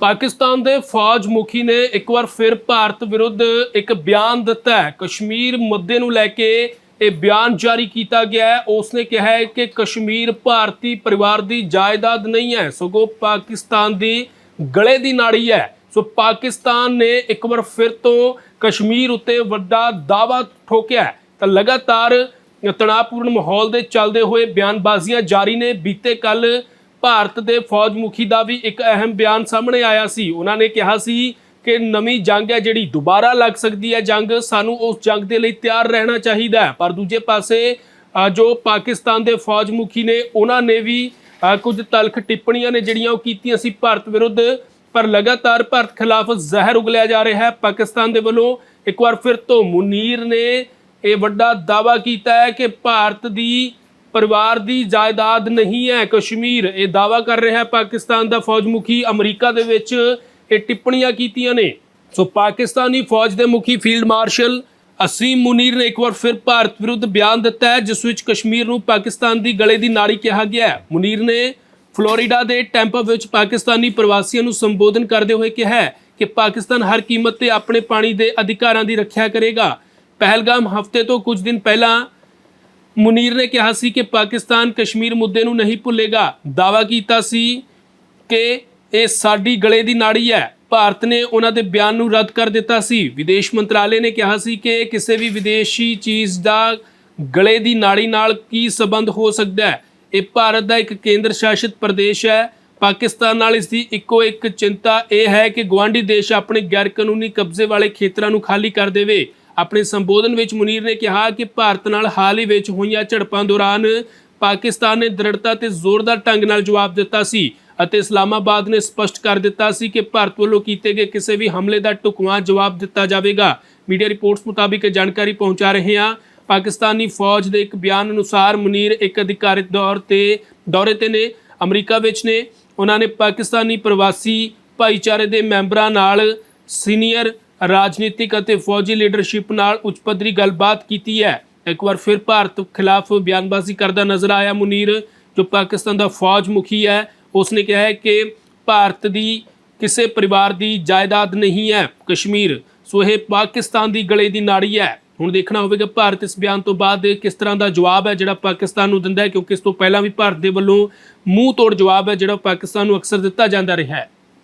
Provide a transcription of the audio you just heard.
ਪਾਕਿਸਤਾਨ ਦੇ ਫੌਜ ਮੁਖੀ ਨੇ ਇੱਕ ਵਾਰ ਫਿਰ ਭਾਰਤ ਵਿਰੁੱਧ ਇੱਕ ਬਿਆਨ ਦਿੱਤਾ ਹੈ। ਕਸ਼ਮੀਰ ਮੁੱਦੇ ਨੂੰ ਲੈ ਕੇ ਇਹ ਬਿਆਨ ਜਾਰੀ ਕੀਤਾ ਗਿਆ ਹੈ। ਉਸਨੇ ਕਿਹਾ ਹੈ ਕਿ ਕਸ਼ਮੀਰ ਭਾਰਤੀ ਪਰਿਵਾਰ ਦੀ ਜਾਇਦਾਦ ਨਹੀਂ ਹੈ। ਸਗੋਂ ਪਾਕਿਸਤਾਨ ਦੀ ਗਲੇ ਦੀ ਨਾੜੀ ਹੈ। ਸੋ ਪਾਕਿਸਤਾਨ ਨੇ ਇੱਕ ਵਾਰ ਫਿਰ ਤੋਂ ਕਸ਼ਮੀਰ ਉੱਤੇ ਵੱਡਾ ਦਾਅਵਾ ਠੋਕਿਆ ਤਾਂ ਲਗਾਤਾਰ ਤਣਾਅਪੂਰਨ ਮਾਹੌਲ ਦੇ ਚੱਲਦੇ ਹੋਏ ਬਿਆਨਬਾਜ਼ੀਆਂ ਜਾਰੀ ਨੇ। ਬੀਤੇ ਕੱਲ ਭਾਰਤ ਦੇ ਫੌਜ ਮੁਖੀ ਦਾ ਵੀ ਇੱਕ ਅਹਿਮ ਬਿਆਨ ਸਾਹਮਣੇ ਆਇਆ ਸੀ। ਉਹਨਾਂ ਨੇ ਕਿਹਾ ਸੀ ਕਿ ਨਵੀਂ ਜੰਗ ਹੈ ਜਿਹੜੀ ਦੁਬਾਰਾ ਲੱਗ ਸਕਦੀ ਹੈ। ਜੰਗ ਸਾਨੂੰ ਉਸ ਜੰਗ ਦੇ ਲਈ ਤਿਆਰ ਰਹਿਣਾ ਚਾਹੀਦਾ ਹੈ। ਪਰ ਦੂਜੇ ਪਾਸੇ ਜੋ ਪਾਕਿਸਤਾਨ ਦੇ ਫੌਜ ਮੁਖੀ ਨੇ, ਉਹਨਾਂ ਨੇ ਵੀ ਕੁਝ ਤਲਖ ਟਿੱਪਣੀਆਂ ਨੇ ਜਿਹੜੀਆਂ ਉਹ ਕੀਤੀਆਂ ਸੀ ਭਾਰਤ ਵਿਰੁੱਧ। ਪਰ ਲਗਾਤਾਰ ਭਾਰਤ ਖਿਲਾਫ ਜ਼ਹਿਰ ਉਗਲਿਆ ਜਾ ਰਿਹਾ ਹੈ। ਪਾਕਿਸਤਾਨ ਦੇ ਵੱਲੋਂ ਇੱਕ ਵਾਰ ਫਿਰ ਤੋਂ ਮੁਨੀਰ ਨੇ ਇਹ ਵੱਡਾ ਦਾਵਾ ਕੀਤਾ ਹੈ ਕਿ ਭਾਰਤ ਦੀ ਪਰਿਵਾਰ ਦੀ ਜਾਇਦਾਦ ਨਹੀਂ ਹੈ। ਕਸ਼ਮੀਰ, ਇਹ ਦਾਵਾ ਕਰ ਰਿਹਾ ਹੈ, ਪਾਕਿਸਤਾਨ ਦਾ ਫੌਜ ਮੁਖੀ ਅਮਰੀਕਾ ਦੇ ਵਿੱਚ ਇਹ ਟਿੱਪਣੀਆਂ ਕੀਤੀਆਂ ਨੇ। ਸੋ ਪਾਕਿਸਤਾਨੀ ਫੌਜ ਦੇ ਮੁਖੀ ਫੀਲਡ ਮਾਰਸ਼ਲ ਅਸੀਮ ਮੁਨੀਰ ਨੇ ਇੱਕ ਵਾਰ ਫਿਰ ਭਾਰਤ ਵਿਰੁੱਧ ਬਿਆਨ ਦਿੱਤਾ ਹੈ, ਜਿਸ ਵਿੱਚ ਕਸ਼ਮੀਰ ਨੂੰ ਪਾਕਿਸਤਾਨ ਦੀ ਗਲੇ ਦੀ ਨਾੜੀ ਕਿਹਾ ਗਿਆ ਹੈ। ਮੁਨੀਰ ਨੇ ਫਲੋਰੀਡਾ ਦੇ ਟੈਂਪਾ ਵਿੱਚ ਪਾਕਿਸਤਾਨੀ ਪ੍ਰਵਾਸੀਆਂ ਨੂੰ ਸੰਬੋਧਨ ਕਰਦੇ ਹੋਏ ਕਿਹਾ ਕਿ ਪਾਕਿਸਤਾਨ ਹਰ ਕੀਮਤ ਤੇ ਆਪਣੇ ਪਾਣੀ ਦੇ ਅਧਿਕਾਰਾਂ ਦੀ ਰੱਖਿਆ ਕਰੇਗਾ। ਪਹਿਲਗਾਮ ਹਫ਼ਤੇ ਤੋਂ ਕੁਝ ਦਿਨ ਪਹਿਲਾਂ ਮੁਨੀਰ ਨੇ ਕਿਹਾ ਸੀ ਕਿ ਪਾਕਿਸਤਾਨ ਕਸ਼ਮੀਰ ਮੁੱਦੇ ਨੂੰ ਨਹੀਂ ਭੁੱਲੇਗਾ। ਦਾਵਾ ਕੀਤਾ ਸੀ ਕਿ ਇਹ ਸਾਡੀ ਗਲੇ ਦੀ ਨਾੜੀ ਹੈ। ਭਾਰਤ ਨੇ ਉਹਨਾਂ ਦੇ ਬਿਆਨ ਨੂੰ ਰੱਦ ਕਰ ਦਿੱਤਾ ਸੀ। ਵਿਦੇਸ਼ ਮੰਤਰਾਲੇ ਨੇ ਕਿਹਾ ਸੀ ਕਿ ਕਿਸੇ ਵੀ ਵਿਦੇਸ਼ੀ ਚੀਜ਼ ਦਾ ਗਲੇ ਦੀ ਨਾੜੀ ਨਾਲ ਕੀ ਸੰਬੰਧ ਹੋ ਸਕਦਾ ਹੈ। ਇਹ ਭਾਰਤ ਦਾ ਇੱਕ ਕੇਂਦਰ ਸ਼ਾਸਿਤ ਪ੍ਰਦੇਸ਼ ਹੈ। ਪਾਕਿਸਤਾਨ ਨਾਲ ਇਸ ਦੀ ਇੱਕੋ ਇੱਕ ਚਿੰਤਾ ਇਹ ਹੈ ਕਿ ਗਵਾਂਢੀ ਦੇਸ਼ ਆਪਣੇ ਗੈਰ ਕਾਨੂੰਨੀ ਕਬਜ਼ੇ ਵਾਲੇ ਖੇਤਰਾਂ ਨੂੰ ਖਾਲੀ ਕਰ ਦੇਵੇ। ਆਪਣੇ ਸੰਬੋਧਨ ਵਿੱਚ ਮੁਨੀਰ ਨੇ ਕਿਹਾ ਕਿ ਭਾਰਤ ਨਾਲ ਹਾਲ ਹੀ ਵਿੱਚ ਹੋਈਆਂ ਝੜਪਾਂ ਦੌਰਾਨ ਪਾਕਿਸਤਾਨ ਨੇ ਦ੍ਰਿੜਤਾ ਤੇ ਜ਼ੋਰਦਾਰ ਢੰਗ ਨਾਲ ਜਵਾਬ ਦਿੱਤਾ ਸੀ ਅਤੇ ਇਸਲਾਮਾਬਾਦ ਨੇ ਸਪਸ਼ਟ ਕਰ ਦਿੱਤਾ ਸੀ ਕਿ ਭਾਰਤ ਵੱਲੋਂ ਕੀਤੇ ਗਏ ਕਿਸੇ ਵੀ ਹਮਲੇ ਦਾ ਢੁਕਵਾਂ ਜਵਾਬ ਦਿੱਤਾ ਜਾਵੇਗਾ। ਮੀਡੀਆ ਰਿਪੋਰਟਸ ਮੁਤਾਬਿਕ ਇਹ ਜਾਣਕਾਰੀ ਪਹੁੰਚਾ ਰਹੇ ਹਾਂ। ਪਾਕਿਸਤਾਨੀ ਫੌਜ ਦੇ ਇੱਕ ਬਿਆਨ ਅਨੁਸਾਰ ਮੁਨੀਰ ਇੱਕ ਅਧਿਕਾਰਿਤ ਦੌਰ ਤੇ ਦੌਰੇ ਤੇ ਨੇ, ਅਮਰੀਕਾ ਵਿੱਚ ਨੇ। ਉਹਨਾਂ ਨੇ ਪਾਕਿਸਤਾਨੀ ਪ੍ਰਵਾਸੀ ਭਾਈਚਾਰੇ ਦੇ ਮੈਂਬਰਾਂ ਨਾਲ ਸੀਨੀਅਰ ਰਾਜਨੀਤਿਕ ਅਤੇ ਫੌਜੀ ਲੀਡਰਸ਼ਿਪ ਨਾਲ ਉੱਚ ਪੱਧਰੀ ਗੱਲਬਾਤ ਕੀਤੀ ਹੈ। ਇੱਕ ਵਾਰ ਫਿਰ ਭਾਰਤ ਖਿਲਾਫ ਬਿਆਨਬਾਜ਼ੀ ਕਰਦਾ ਨਜ਼ਰ ਆਇਆ ਮੁਨੀਰ, ਜੋ ਪਾਕਿਸਤਾਨ ਦਾ ਫੌਜ ਮੁਖੀ ਹੈ। ਉਸ ਨੇ ਕਿਹਾ ਹੈ ਕਿ ਭਾਰਤ ਦੀ ਕਿਸੇ ਪਰਿਵਾਰ ਦੀ ਜਾਇਦਾਦ ਨਹੀਂ ਹੈ। ਕਸ਼ਮੀਰ ਸੋ ਇਹ ਪਾਕਿਸਤਾਨ ਦੀ ਗਲੇ ਦੀ ਨਾੜੀ ਹੈ। ਹੁਣ ਦੇਖਣਾ ਹੋਵੇਗਾ ਭਾਰਤ ਇਸ ਬਿਆਨ ਤੋਂ ਬਾਅਦ ਕਿਸ ਤਰ੍ਹਾਂ ਦਾ ਜਵਾਬ ਹੈ ਜਿਹੜਾ ਪਾਕਿਸਤਾਨ ਨੂੰ ਦਿੰਦਾ ਹੈ, ਕਿਉਂਕਿ ਇਸ ਤੋਂ ਪਹਿਲਾਂ ਵੀ ਭਾਰਤ ਦੇ ਵੱਲੋਂ ਮੂੰਹ ਤੋੜ ਜਵਾਬ ਹੈ ਜਿਹੜਾ ਪਾਕਿਸਤਾਨ ਨੂੰ ਅਕਸਰ ਦਿੱਤਾ ਜਾਂਦਾ ਰਿਹਾ ਹੈ।